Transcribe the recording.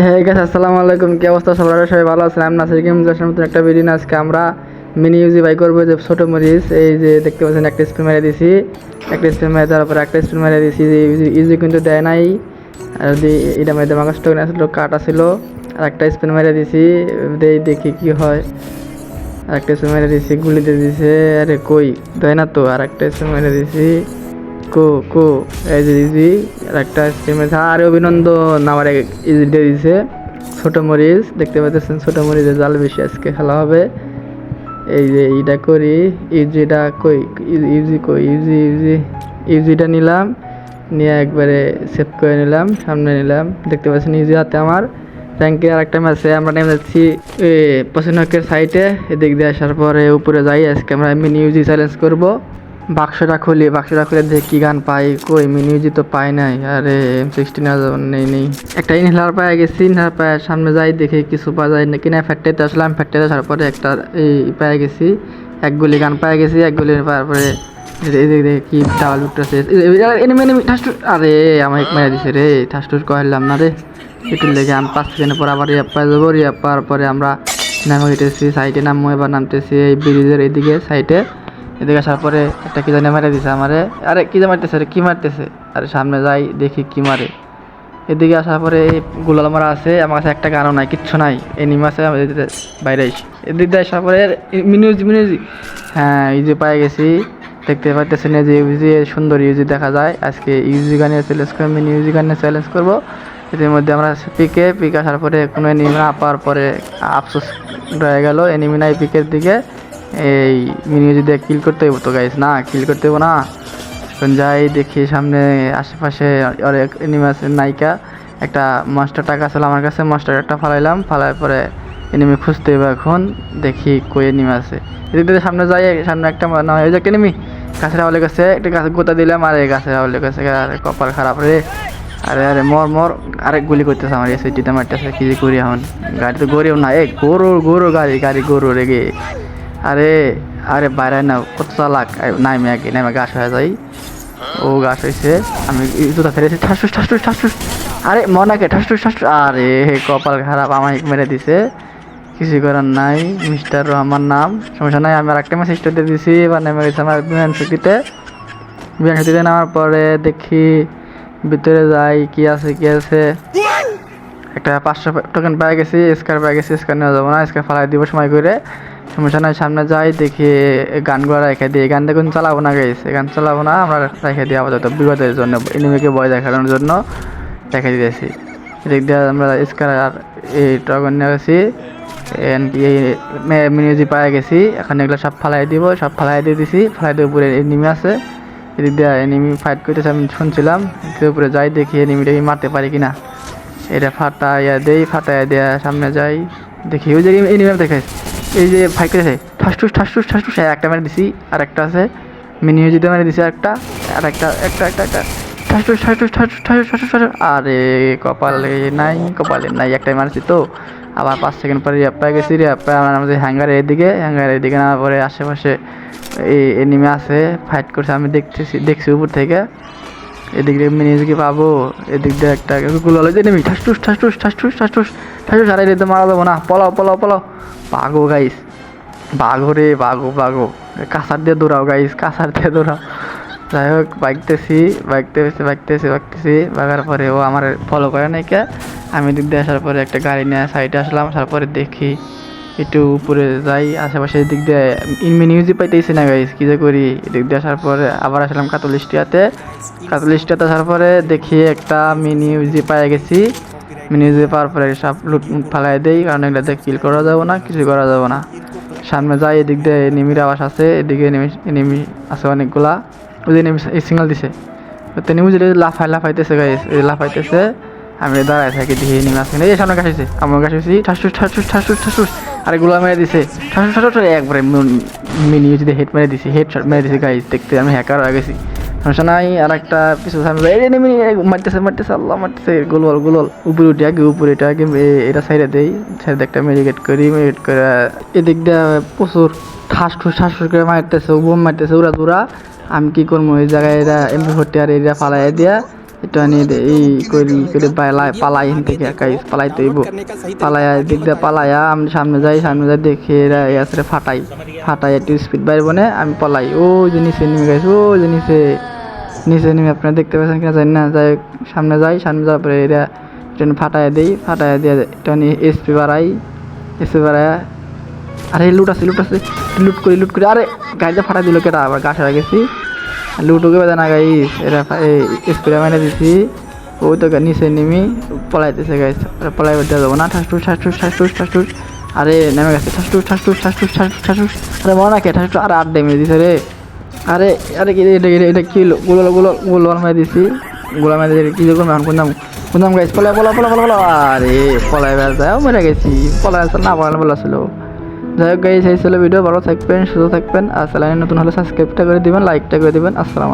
হ্যাঁ গাছ আসসালামু আলাইকুম। কি অবস্থা? সবার সবাই ভালো আছেন? আমি নাসির কিম মতন একটা ভিডিও নিয়ে আজকে আমরা মিনি ইউজি বাই করব যে ছোটো মরিচ। এই যে দেখতে পাচ্ছেন, একটা স্পিন মেরে দিছি। একটা স্পিন মেরে দেওয়ার পর একটা স্প্রে মেরে দিছি যে ইউজি- কিন্তু দেয় নাই। আর যদি এটা মেরে দেওয়া স্টক আসলো কাটা ছিল আর একটা স্প্রে মেরে দিছি, দেই, দেখি কি হয়। আর একটা স্প্রে মেরে দিছি গুলি দিয়ে দিছে। আরে কই? দেয় না তো। আর একটা স্প্রে মেরে দিছি। কো কো, এই যে ইজি আর একটা মেরেছে আরে অভিনন্দন, আমার ইজি দিয়ে দিছে, ছোট মরিচ। দেখতে পাচ্ছেন, ছোট মরিচের জাল বেশি আজকে খেলা হবে। এই যে এইটা করি ইউজিটা কই ইউজি কই ইউজি ইউজি ইউজিটা নিলাম, নিয়ে একবারে সেভ করে নিলাম, সামনে নিলাম। দেখতে পাচ্ছেন ইউজি হাতে আমার। র্যাঙ্কে আর একটা ম্যাচে আমরা নেমে যাচ্ছি পশ্চিমবঙ্গের সাইটে এদিক দিয়ে আসার পরে উপরে যাই, আজকে আমরা মিনি ইউজি চ্যালেঞ্জ করব। বাক্সটা খুলি, বাক্সটা খুলে দেখি কি গান পাই, কই মিনি ইউজি তো পাই নাই। আরে এম সিক্সটিন নেই নেই। একটা ইনহেলার পায়ে গেছি ইনহেলার পায়ে সামনে যাই দেখি কিছু পাওয়া যায় না ফ্যাক্টরিতে আসলাম ফ্যাক্টরিতে আসার পরে একটা এই পায়ে গেছি, এক গুলি গান পায়ে গেছি, এক গুলি পাওয়ার পরে এদিকে কি ডাবল উঠতেছে। এনিমি এনিমি ঠাসটুস আরে আমাকে মেরে দিছে রে ঠাসটুস কহিলাম না রে। এটির লেগে আমি পাঁচ সেকেন্ড পর আবার রিয়াপ পাই যাব রিয়াপ পাওয়ার পরে আমরা নামে গেতেছি সাইডে নামবো এবার নামতেছি এই ব্রিজের এইদিকে সাইডে এদিকে আসার পরে একটা কি জানি মারে দিছে আমারে। আরে, কি মারতেছে রে, কি মারতেছে? আরে, সামনে যাই, দেখি কি মারে। এদিকে আসার পরে গুলাল মারা আছে, আমার কাছে একটা গানও নাই, কিচ্ছু নাই। এনিমি আছে বাইরে আইসি। এদিক দিয়ে আসার পরে মিনিউজি মিনিউজি হ্যাঁ ইউজি পাই গেছি, দেখতে পাইতেছেন যে ইউজি সুন্দর ইউজি দেখা যায়। আজকে ইউজি গানে চ্যালেঞ্জ করে মিনি ইউজি গানে চ্যালেঞ্জ করব। এর মধ্যে আমরা পিকে পিক আসার পরে কোনো এনিমি না পাওয়ার পরে আফসোস রয়ে গেল। এনিমি নাই পিকের দিকে। এই মিনি যদি কিল করতে হইব তো গাইস না কিল করতে হইব না। এখন যাই দেখি সামনে আশেপাশে অনেক এনিমাসের নায়িকা, একটা মাস্টার টাকা ছিল আমার কাছে মাস্টার একটা ফালাইলাম ফালাই পরে এনিমি খুঁজতে হবে এখন, দেখি কই এনিমি আছে। এদিক সামনে যাই, সামনে একটা না ওই যে একটা এনিমি গাছের আওয়ালের কাছে একটা গাছ গোতা দিলাম, আরে গাছের আওয়ালের কাছে আরে কপাল খারাপ রে। আরে আরে, মর মর, আরেক গুলি করতেছে আমার এসিটিতে মারতেছে, কি করি এখন। গাড়ি তো গরিও না, এ গরু গরু গাড়ি গাড়ি গরু রেগে আরে আরে বাইরে না, কত চালাক। নাইমে আগে নাইমে গাছ হয়ে যাই ও, গাছ হয়েছে। আমি জুতা ফেলেছি ঠাসুস ঠাসুস ঠাসুস আরে, মনাকে ঠাসুস ঠাসুস আরে কপাল খারাপ আমাকে মেরে দিছে। কিছু করার নাই, মিস্টার রহমান নাম। সমস্যা নাই, আমি আর একটা মেসেজ দিয়ে দিছি। বা নেমে গেছি আমার বিমান শক্তিতে বিমান শক্তিতে নামার পরে দেখি ভিতরে যাই, কি আছে কি আছে। একটা পাঁচশো টোকেন পেয়ে গেছি স্কার পেয়ে গেছি স্কার নেওয়া যাব না স্কার ফালাই দিব সময় করে। সমস্যা নাই, সামনে যাই, দেখি গানগুলো রেখে দিই। গান দেখুন, চালাবো না গেছে গান চালাবো না, আমরা রেখে দিই আপাতত বিপদের জন্য। এনিমিকে ভয় দেখানোর জন্য রেখে দিয়েছি এদিক দিয়ে আমরা স্কার আর এই টগন নিয়ে গেছি। মিউজি পায়ে গেছি। এখন এগুলো সব ফালাই দিব, সব ফালাই দিয়ে দিছি। ফালাই দিয়ে উপরে এনিমি আছে। এদিক দিয়ে এনিমি ফাইট করতেছে, আমি শুনছিলাম। উপরে যাই, দেখি এনিমিটাকে মারতে পারি কিনা। এটা ফাটাইয়া দেই, ফাটাইয়া দেয়া সামনে যাই। দেখি, ওই যে এনিমি দেখে এই যে ফাইট করেছে ঠাসটুস ঠাসটুস ঠাসটুস একটা মেরে দিছি, আর একটা আছে মিনি যদি মেরে দিছি একটা, আর একটা একটা একটা একটা ঠাসটুস ঠাসটুস ঠাসটুস ঠাসটুস ঠাসটুস ঠাসটুস আরে কপালে নাই কপালে নাই, একটাই মারছি তো, আবার পাঁচ সেকেন্ড পরে রিয়াপ গেছি রিয়াপ আমরা আমাদের হ্যাঙ্গারের এদিকে হ্যাঙ্গারের এদিকে নামার পরে আশেপাশে এই এনিমে আছে ফাইট করছে, আমি দেখতেছি, দেখছি উপর থেকে এদিক দিয়ে মিনিজকে পাবো? এদিক দিয়ে একটা গুলো যে নেমি ঠাসটুস ঠাসটুস ঠাসটুস ঠাসটুস ঠাসটুস আর এদিকে মারা যাব না। পলাও পলাও পলাও। পাগো গাইস বাঘো রে বাঘো বাঘো কাঁসার দিয়ে দৌড়াও গাইস কাঁসার দিয়ে দৌড়াও। যাই হোক বাইকতেছি বাইকতেছি বাইকতেছি বাইকতেছি বাগার পরে ও আমার ফলো করে নাই কে। আমি দিক দিয়ে আসার পরে একটা গাড়ি নিয়ে সাইডে আসলাম, আসার পরে দেখি একটু উপরে যাই আশেপাশে দিক দিয়ে নিউজই পাইতেছি না গাইস কি যে করি? এদিক দিয়ে আসার পরে আবার আসলাম কাতলিস্টিয়াতে কাতলিস্টিয়াতে আসার পরে দেখি একটা মিনি ইউজি পাই গেছি। মিনি ইউজি পাওয়ার পরে সব লুট ফালাই দেই, কারণ এগুলোতে কিল করা যাব না কিছু করা যাব না। সামনে যাই, এদিক দিয়ে নিমির আবাস আছে এদিকে নিমি আছে অনেকগুলা। ওই নেমি সিঙ্গেল দিছে। তো নেমি যদি লাফাই লাফাইতেছে গাইস লাফাইতেছে। আমি দাঁড়ায় থাকি, দেখি নেমে আসে এই সামনে কাছে আমার কাছে ঠাসুস ঠাসুস ঠাসুস ঠাসুস। আরগুলা মেরে দিছে। ঠাসুস ঠাসুস ঠাসুস, একবারে মিনি যদি হেড মেরে দিছি হেড শট মেরে দিছি গাইস দেখতে আমি হ্যাকার হয়ে গেছি। সমস্যা নাই আর একটা পিছু সামনে এই নেমে মারতেছে মারতেছে আল্লাহ মারতেছে গোলল গোলল উপরে উঠে আগে উপরে উঠে আগে এটা সাইডে দেই সাইডে একটা মেডিকেট করি মেডিকেট করে এদিক দিয়ে প্রচুর ঠাস ঠুস ঠাস ঠুস করে মারতেছে বোম মারতেছে উড়া দুরা আমি কি করব? এই জায়গায় এরা এমপি ফোরটি আর এরা ফালাই দিয়া এটা নিয়ে এই করি করে পালাই পালাই এখান থেকে গাইস পালাই তৈব পালায়া দিক দিয়ে পালায়া আমি সামনে যাই সামনে যাই দেখে এরা আসলে ফাটাই ফাটাই একটু স্পিড বাইরে বনে আমি পলাই ও যে নিচে নেমে গেছে ও যে নিচে নিচে নেমে আপনারা দেখতে পাচ্ছেন কিনা জানি না যাই সামনে যাই সামনে যাওয়ার পরে এরা ট্রেন ফাটাই দিই ফাটাই দিয়ে এটা নিয়ে এসপি বাড়াই এসপি বাড়ায়া আরে লুট আছে লুট আছে লুট করি লুট করি আরে গাড়িতে ফাটাই দিল কেটা আবার গাছ হয়ে গেছি লুট ওকে বেদা না গাইস এরা স্প্রে মেরে দিছি। ওই তো নিচে নেমি। পলাইতেছে গাইস পলাই করতে যাব না। ঠাসটুস ঠাসটুস ঠাসটুস ঠাসটুস আরে নেমে গেছে ঠাসটুস ঠাসটুস ঠাসটুস ঠাসটুস ঠাসটুস আরে মনে নাকি? ঠাসটুস আরে আট ডেমে দিছে রে আরে আরে কি এটা এটা কি গুলো গুলো গুলো মেরে দিছি। গুলো মেরে দিয়ে কি করব এখন কোনদাম কোনদাম গাইস পলাই পলা পলা পলা পলা আরে পলাই বেড়াতে মেরে গেছি পলাই না পড়ানো বলা ছিল যাই হোক গাইজ এই ছিল ভিডিও ভালো থাকবেন, সুস্থ থাকবেন, আর চ্যানেলে নতুন হলে সাবস্ক্রাইবটা করে দিবেন লাইকটা করে দিবেন, আসসালাম